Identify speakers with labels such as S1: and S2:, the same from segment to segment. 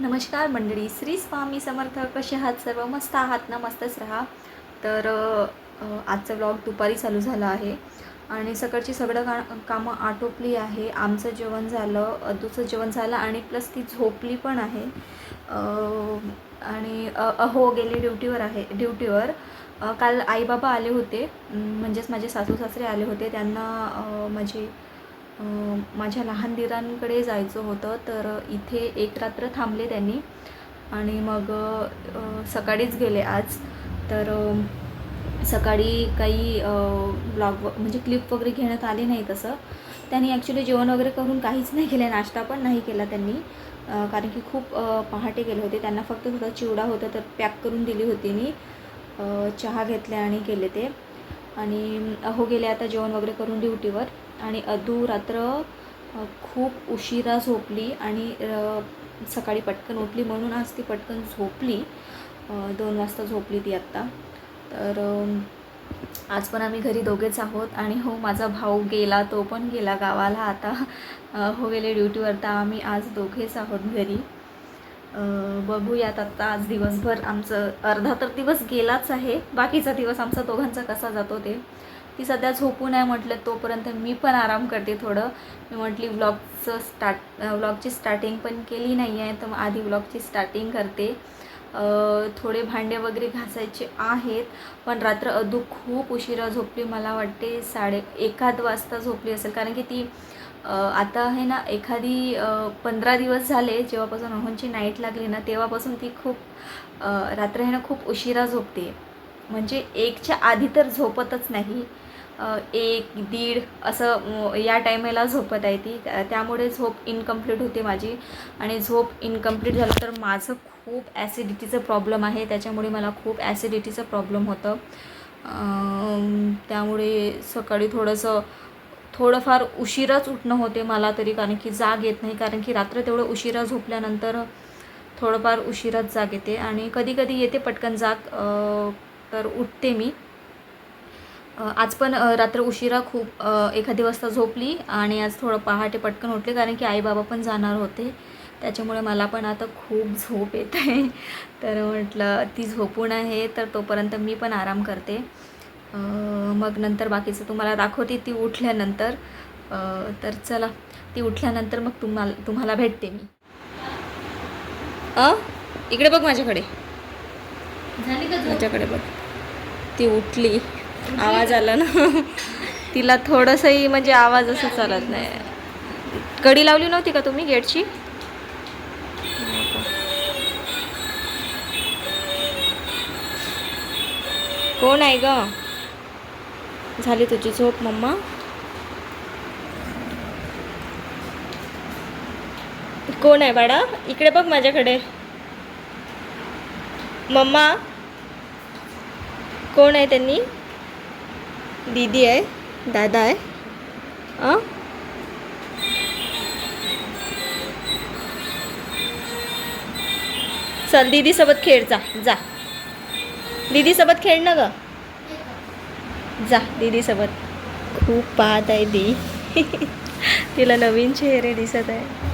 S1: नमस्कार मंडळी श्री स्वामी समर्थ. कसे आहात सर्व? मस्त आहात ना? मस्तच राहा. तर आजचा ब्लॉग दुपारी चालू झाला आहे. आणि सकाळची सगळं का कामं आटोपली आहे. आमचं जेवण झालं अदूचं जेवण झालं आणि प्लस ती झोपली पण आहे. आणि अहो गेली ड्युटीवर आहे ड्युटीवर. काल आईबाबा आले होते. म्हणजेच माझे सासू सासरे आले होते. त्यांना माझी माझ्या लहान दिरांकडे जायचं होतं तर इथे एक रात्र थांबले त्यांनी. आणि मग सकाळीच गेले आज. तर सकाळी काही ब्लॉग म्हणजे क्लिप वगैरे घेण्यात आली नाही तसं. त्यांनी ॲक्च्युली जेवण वगैरे करून काहीच नाही केलं नाश्ता पण नाही केला त्यांनी. कारण की खूप पहाटे गेले होते. त्यांना फक्त थोडा चिवडा होता तर पॅक करून दिली होती मी. चहा घेतले आणि केले ते. आणि अहो गेले आता जेवण वगैरे करून ड्युटीवर. आणि अधूरात्र खूप उशिरा झोपली आणि सकाळी पटकन उठली. म्हणून आज ती पटकन झोपली. दोन वाजता झोपली ती आत्ता. तर आज पण आम्ही घरी दोघेच आहोत. आणि हो माझा भाऊ गेला तो पण गेला गावाला आता. हो गेले ड्युटीवर. तर आम्ही आज दोघेच आहोत घरी. बघूयात आत्ता आज दिवसभर आमचं अर्धा तर दिवस गेलाच आहे. बाकीचा दिवस आमचा दोघांचा कसा जातो ते. ती सध्या झोपू नाही म्हटलं तोपर्यंत मी पण आराम करते थोडं. मी म्हटली व्लॉगचं स्टार्ट व्लॉगची स्टार्टिंग पण केली नाही आहे तर मग आधी व्लॉगची स्टार्टिंग करते. थोडे भांडे वगैरे घासायचे आहेत पण रात्र अदू खूप उशिरा झोपली मला वाटते. साडे एखाद वाजता झोपली असेल कारण की ती आता आहे ना एखादी पंधरा दिवस झाले जेव्हापासून अहोंची नाईट लागली ना तेव्हापासून ती खूप रात्र आहे ना खूप उशिरा झोपते. म्हणजे एकच्या आधी तर झोपतच नाही. एक दीड असं या टायमेला झोपत आहे ती. त्या- त्यामुळे झोप इनकम्प्लीट होते माझी. आणि झोप इनकम्प्लीट झालं तर माझं खूप ॲसिडिटीचं प्रॉब्लेम आहे. त्याच्यामुळे मला खूप ॲसिडिटीचं प्रॉब्लेम होतं. त्यामुळे सकाळी थोडंसं थोडंफार उशिराच उठणं होते मला तरी कारण की जाग येत नाही. कारण की रात्र तेवढं उशिरा झोपल्यानंतर थोडंफार उशिराच जाग येते. आणि कधी कधी येते पटकन जाग. तर उठते मी. आज पण रात्र उशिरा खूप एखादी वाजता झोपली आणि आज थोडं पहाटे पटकन उठले कारण की आईबाबा पण जाणार होते. त्याच्यामुळे मला पण आता खूप झोप येत. आहे तर म्हटलं ती झोपून आहे तर तोपर्यंत मी पण आराम करते. मग नंतर बाकीचं तुम्हाला दाखवते ती उठल्यानंतर. तर चला ती उठल्यानंतर मग तुम्हाला तुम्हाला भेटते मी. अ इकडे बघ माझ्याकडे.
S2: झाली का?
S1: माझ्याकडे बघ. ती उठली. आवाज आला ना. तिला थोडंसंही म्हणजे आवाज असं चालत नाही. कडी लावली नव्हती का तुम्ही गेटची? कोण आहे ग? झाली तुझी झोप मम्मा? कोण आहे बाळा? इकडे बघ माझ्याकडे. मम्मा? कोण आहे त्यांनी? दीदी आहे दादा आहे. हां चल दीदीसोबत खेळ जा जा. दीदीसोबत खेळ ना ग. जा दीदीसोबत. खूप पाहत आहे दी तिला नवीन चेहरे दिसत आहे.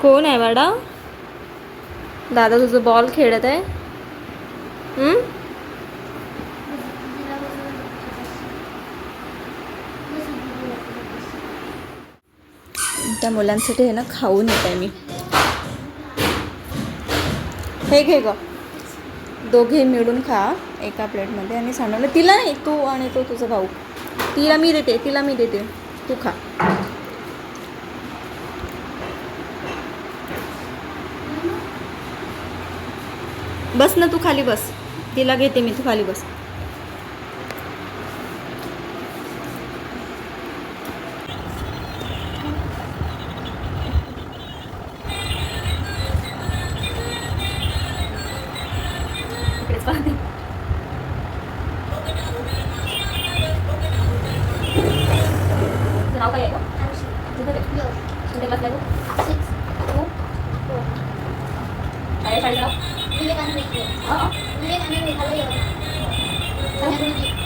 S1: कोण आहे मॅडम दादा तुझं बॉल खेळत आहे. त्या मुलांसाठी आहे ना खाऊन येत आहे मी. हे घे ग. दोघे मिळून खा एका प्लेटमध्ये. आणि सांडवलं तिला नाही तू आणि तो तुझा भाऊ. तिला मी देते तिला मी देते. तू खा. बस ना तू खाली बस. तिला घेते मी तू खाली बस. 살려? 물리가는 게 달라요. 물리가는 게 달라요. 당연히.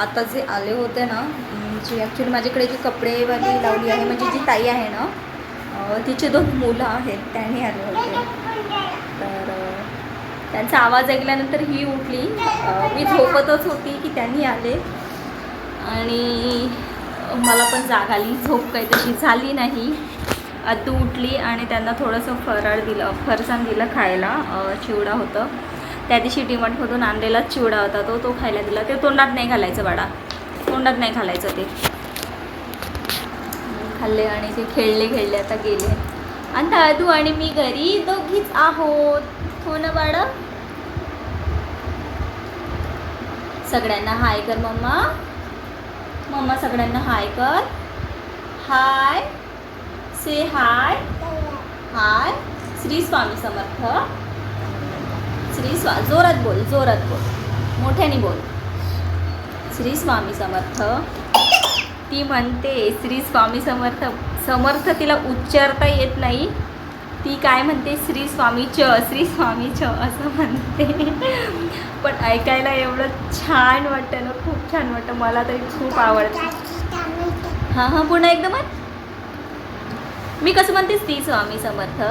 S1: आता जे आले होते ना जी ॲक्च्युली माझ्याकडे जी कपडेवाली लावली आहे म्हणजे जी ताई आहे ना तिचे दोन मुलं आहेत त्यांनी आले होते. तर त्यांचा आवाज ऐकल्यानंतर ही उठली. मी झोपतच होती की त्यांनी आले. आणि मला पण जाग आली झोप काही तशी झाली नाही. तू उठली आणि त्यांना थोडंसं फराळ दिलं फरसाण दिलं खायला. चिवडा होतं. त्या दिवशी डिमार्टमधून आणलेला चिवडा होता तो तो खायला दिला. ते तोंडात नाही घालायचं बाळा. तोंडात नाही घालायचं ते. खाल्ले आणि ते खेळले खेळले आता गेले. आणि दादू आणि मी घरी दोघीच आहोत. हो ना बाळा? सगळ्यांना हाय कर मम्मा. मम्मा सगळ्यांना हाय कर. हाय से हाय हाय श्री स्वामी समर्थ. श्री स्वा जोरात बोल जोरात बोल. मोठ्याने बोल. श्री स्वामी समर्थ. ती म्हणते श्री स्वामी समर्थ समर्थ तिला उच्चारता येत नाही. ती काय म्हणते? श्री स्वामी च श्री स्वामी च असं म्हणते. पण ऐकायला एवढं छान वाटतं ना खूप छान वाटतं. मला तरी खूप आवडतं. हां हां पुन्हा एकदमच मी कसं म्हणते? श्री स्वामी समर्थ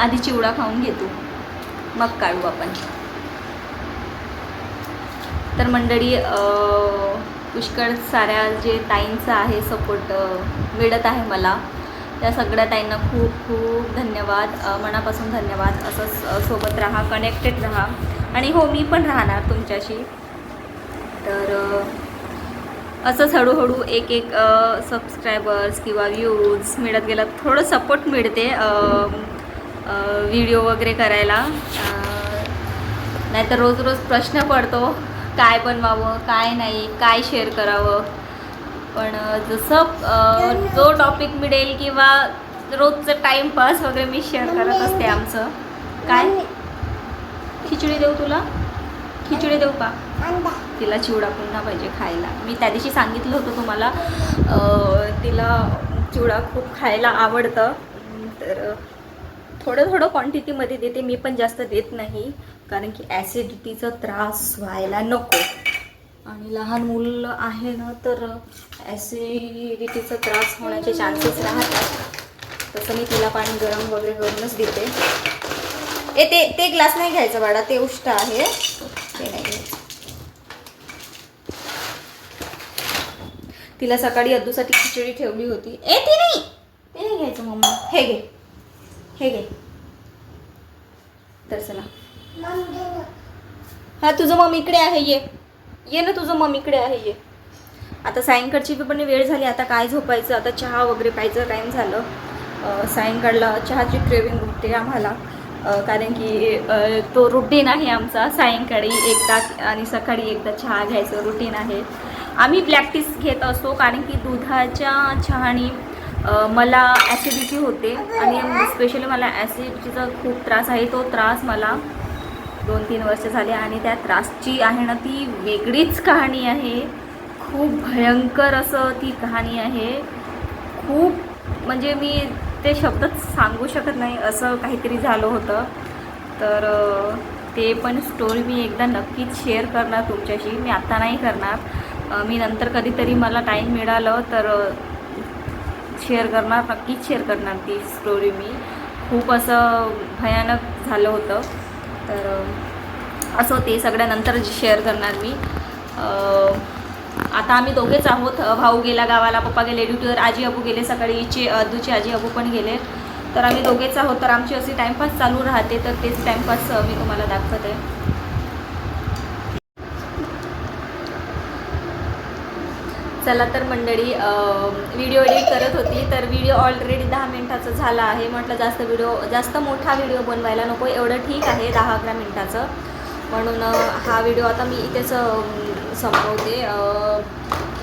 S1: आधी चिवडा खाऊन घे तू. मग काढू आपण. तर मंडळी पुष्कळ साऱ्या जे ताईंचं आहे सपोर्ट मिळत आहे मला. त्या सगळ्या ताईंना खूप खूप धन्यवाद. मनापासून धन्यवाद. असंच सोबत राहा कनेक्टेड राहा. आणि हो मी पण राहणार तुमच्याशी. तर असंच हळूहळू एक एक सबस्क्रायबर्स किंवा व्ह्यूज मिळत गेला थोडं सपोर्ट मिळते व्हिडिओ वगैरे करायला. नाहीतर रोज रोज प्रश्न पडतो काय बनवावं काय नाही काय शेअर करावं. पण जसं जो टॉपिक मिळेल किंवा रोजचं टाईमपास वगैरे मी शेअर करत असते आमचं. काय? खिचडी देऊ तुला? खिचडी देऊ का? तिला चिवडा पुन्हा पाहिजे खायला. मी त्या दिवशी सांगितलं होतं तुम्हाला तिला चिवडा खूप खायला आवडतं. तर थोडं थोडं क्वांटिटीमध्ये देते मी पण जास्त देत नाही कारण की ॲसिडिटीचा त्रास व्हायला नको. आणि लहान मुलं आहे ना तर ॲसिडिटीचा त्रास होण्याचे चान्सेस राहतात. तसं मी तिला पाणी गरम वगैरे करूनच देते. ए ते ते ग्लास नाही घ्यायचं बाळा ते उष्ट आहे. ते नाही घ्यायचं तिला सकाळी अद्दूसाठी खिचडी ठेवली होती. ए ती नाही. ते नाही घ्यायचं मम्मा. हे घे. हे घे. तर चला. हा तुझं मम्मी इकडे आहे ये. ये ना तुझं मम्मी इकडे आहे ये. आता सायंकाळची पण वेळ झाली आता काय झोपायचं आता चहा वगैरे प्यायचं टाईम झालं. सायंकाळला चहाची क्रेविंग उठते आम्हाला. कारण की तो रुटीन आहे आमचा. सायंकाळी एकदा आणि सकाळी एकदा चहा घ्यायचं रुटीन आहे. आम्ही ब्लॅक टीस घेत असतो कारण की दुधाच्या चहाने मला ॲसिडिटी होते आणि स्पेशली मला ॲसिडिटीचा खूप त्रास आहे. तो त्रास मला दोन तीन वर्ष झाले आणि त्या त्रासची आहे ना ती वेगळीच कहाणी आहे. खूप भयंकर असं ती कहाणी आहे. खूप म्हणजे मी ते शब्दच सांगू शकत नाही असं काहीतरी झालं होतं. तर ते पण स्टोरी मी एकदा नक्कीच शेअर करणार तुमच्याशी. मी आत्ता नाही करणार. मी नंतर कधीतरी मला टाईम मिळालं तर शेअर करणार नक्कीच शेअर करणार ती स्टोरी मी. खूप असं भयानक झालं होतं. तर असं ते सगळ्यानंतर शेअर करणार मी. आता आम्ही दोघेच आहोत. भाऊ गेला गावाला पप्पा गेले ड्युटीवर आजी अबू गेले सकाळी इचे अदूचे आजी अबू पण गेले. तर आम्ही दोघेच आहोत. तर आमची अशी टाईमपास चालू राहते. तर तेच टाईमपास मी तुम्हाला दाखवत. आहे चला तर मंडळी व्हिडिओ एडिट करत होती तर व्हिडिओ ऑलरेडी दहा मिनटाचा झाला आहे. म्हटलं जास्त व्हिडिओ जास्त मोठा व्हिडिओ बनवायला नको एवढं ठीक आहे दहा अकरा मिनटाचं. म्हणून हा व्हिडिओ आता मी इथेच संपवते.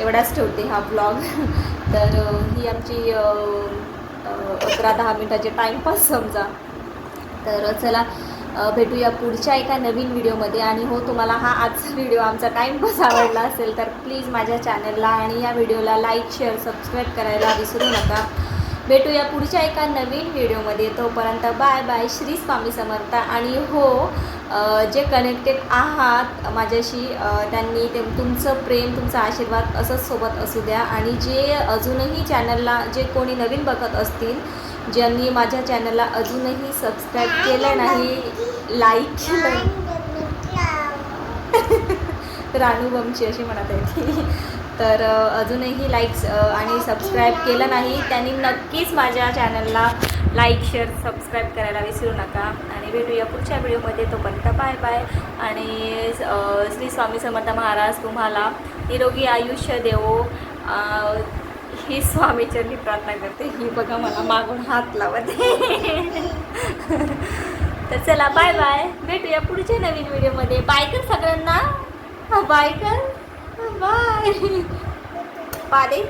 S1: एवढाच ठेवते हा ब्लॉग तर ही आमची अकरा दहा मिनटाचे टाईमपास समजा. तर चला भेटूया पुढच्या एका नवीन व्हिडिओमध्ये. आणि हो तुम्हाला हा आजचा व्हिडिओ आमचा टाईमपास आवडला असेल तर प्लीज माझ्या चॅनलला आणि या व्हिडिओला लाईक शेअर सबस्क्राईब करायला विसरू नका. भेटूया पुढच्या एका नवीन व्हिडिओमध्ये. तोपर्यंत बाय बाय. श्री स्वामी समर्थ. आणि हो जे कनेक्टेड आहात माझ्याशी त्यांनी ते तुमचं प्रेम तुमचा आशीर्वाद असंच सोबत असू द्या. आणि जे अजूनही चॅनलला जे कोणी नवीन बघत असतील ज्यांनी माझ्या चॅनलला अजूनही सबस्क्राईब केलं नाही लाईक केलं राणूबमची अशी म्हणत आहे ती. तर अजूनही लाईक्स आणि सबस्क्राईब केलं नाही त्यांनी नक्कीच माझ्या चॅनलला लाईक शेअर सबस्क्राईब करायला विसरू नका. आणि भेटूया पुढच्या व्हिडिओमध्ये. तोपर्यंत बाय बाय आणि श्री स्वामी समर्थ महाराज तुम्हाला निरोगी आयुष्य देवो. ही स्वामीचरणी प्रार्थना करते. ही बघा मला मागून हात लावते. तर चला बाय बाय भेटूया पुढच्या नवीन व्हिडिओमध्ये. बाय कर सगळ्यांना. बाय कर. बाय पादे.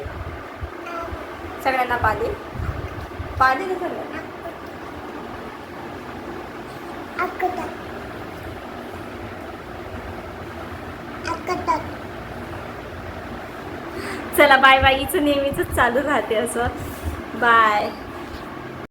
S1: सगळ्यांना पादे. पादे ना सगळ्यांना? चला बाय बाय. हिचं नेहमीच चालू राहते असं. बाय.